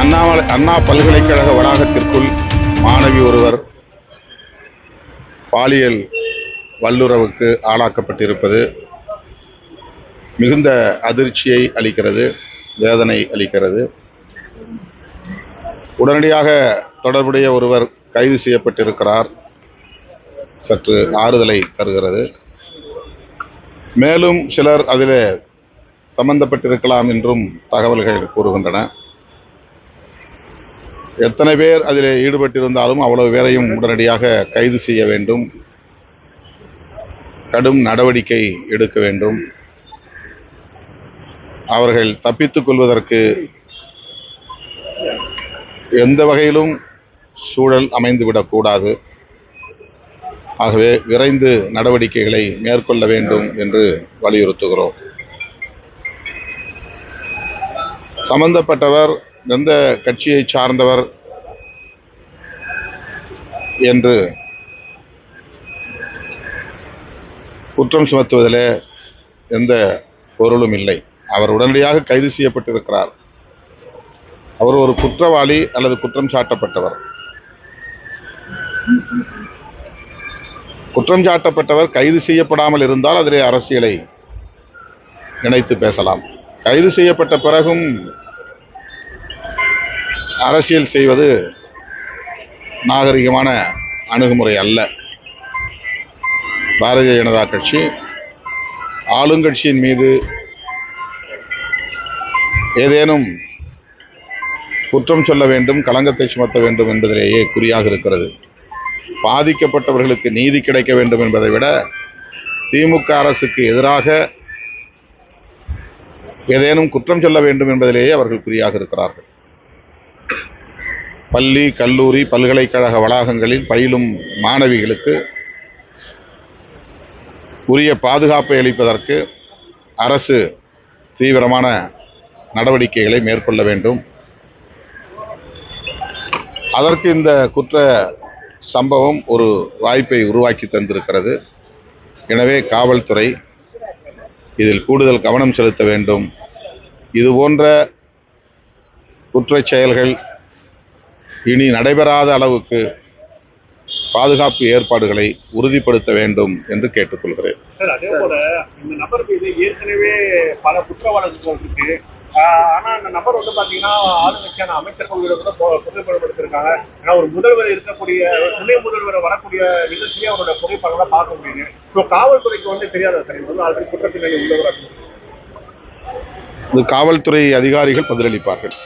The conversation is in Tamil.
அண்ணாமலை அண்ணா பல்கலைக்கழக வளாகத்திற்குள் மாணவி ஒருவர் பாலியல் வல்லுறவுக்கு ஆளாக்கப்பட்டிருப்பது மிகுந்த அதிர்ச்சியை அளிக்கிறது வேதனை அளிக்கிறது. உடனடியாக தொடர்புடைய ஒருவர் கைது செய்யப்பட்டிருக்கிறார். சற்று ஆறுதலை தருகிறது. மேலும் சிலர் அதில் சம்பந்தப்பட்டிருக்கலாம் என்றும் தகவல்கள் கூறுகின்றன. எத்தனை பேர் அதில் ஈடுபட்டிருந்தாலும் அவ்வளவு பேரையும் உடனடியாக கைது செய்ய வேண்டும். கடும் நடவடிக்கை எடுக்க வேண்டும். அவர்கள் தப்பித்துக் கொள்வதற்கு எந்த வகையிலும் சூழல் அமைந்துவிடக்கூடாது ஆகவே விரைந்து நடவடிக்கைகளை மேற்கொள்ள வேண்டும் என்று வலியுறுத்துகிறோம். சம்பந்தப்பட்டவர் எந்த கட்சியை சார்ந்தவர் என்று குற்றம் சுமத்துவதில் எந்த பொருளும் இல்லை. அவர் உடனடியாக கைது செய்யப்பட்டிருக்கிறார். அவர் ஒரு குற்றவாளி அல்லது குற்றம் சாட்டப்பட்டவர். குற்றம் சாட்டப்பட்டவர் கைது செய்யப்படாமல் இருந்தால் அதிலே அரசியலை நினைத்து பேசலாம். கைது செய்யப்பட்ட பிறகும் அரசியல் செய்வது நாகரிகமான அணுகுமுறை அல்ல. பாரதிய ஜனதா கட்சி ஆளுங்கட்சியின் மீது ஏதேனும் குற்றம் சொல்ல வேண்டும் களங்கத்தை சுமத்த வேண்டும் என்பதிலேயே குறியாக இருக்கிறது. பாதிக்கப்பட்டவர்களுக்கு நீதி கிடைக்க வேண்டும் என்பதை விட திமுக அரசுக்கு எதிராக ஏதேனும் குற்றம் சொல்ல வேண்டும் என்பதிலேயே அவர்கள் குறியாக இருக்கிறார்கள். பள்ளி கல்லூரி பல்கலைக்கழக வளாகங்களில் பயிலும் மாணவிகளுக்கு உரிய பாதுகாப்பை அளிப்பதற்கு அரசு தீவிரமான நடவடிக்கைகளை மேற்கொள்ள வேண்டும். அதற்கு இந்த குற்ற சம்பவம் ஒரு வாய்ப்பை உருவாக்கி தந்திருக்கிறது. எனவே காவல்துறை இதில் கூடுதல் கவனம் செலுத்த வேண்டும். இது போன்ற குற்றச் செயல்கள் இனி நடைபெறாத அளவுக்கு பாதுகாப்பு ஏற்பாடுகளை உறுதிப்படுத்த வேண்டும் என்று கேட்டுக்கொள்கிறேன். சார் அதே போல இந்த நபர் மீது ஏற்கனவே பல குற்ற வழக்குகள் இருக்கு ஆனா அந்த நபர் வந்து பாத்தீங்கன்னா ஆளுங்கட்சியான அமைச்சர்களோட கூட புகைப்படப்படுத்திருக்காங்க. ஏன்னா ஒரு முதல்வர் இருக்கக்கூடிய துணை முதல்வர் வரக்கூடிய நிகழ்ச்சியே அவரோட புகைப்படங்களை பார்க்க முடியுது. இப்போ காவல்துறைக்கு வந்து தெரியாத சார் வந்து ஆல்ரெடி குற்றப்பின்னணி உள்ளவர்? அப்படின்னு. இது காவல்துறை அதிகாரிகள் பதிலளிப்பார்கள்.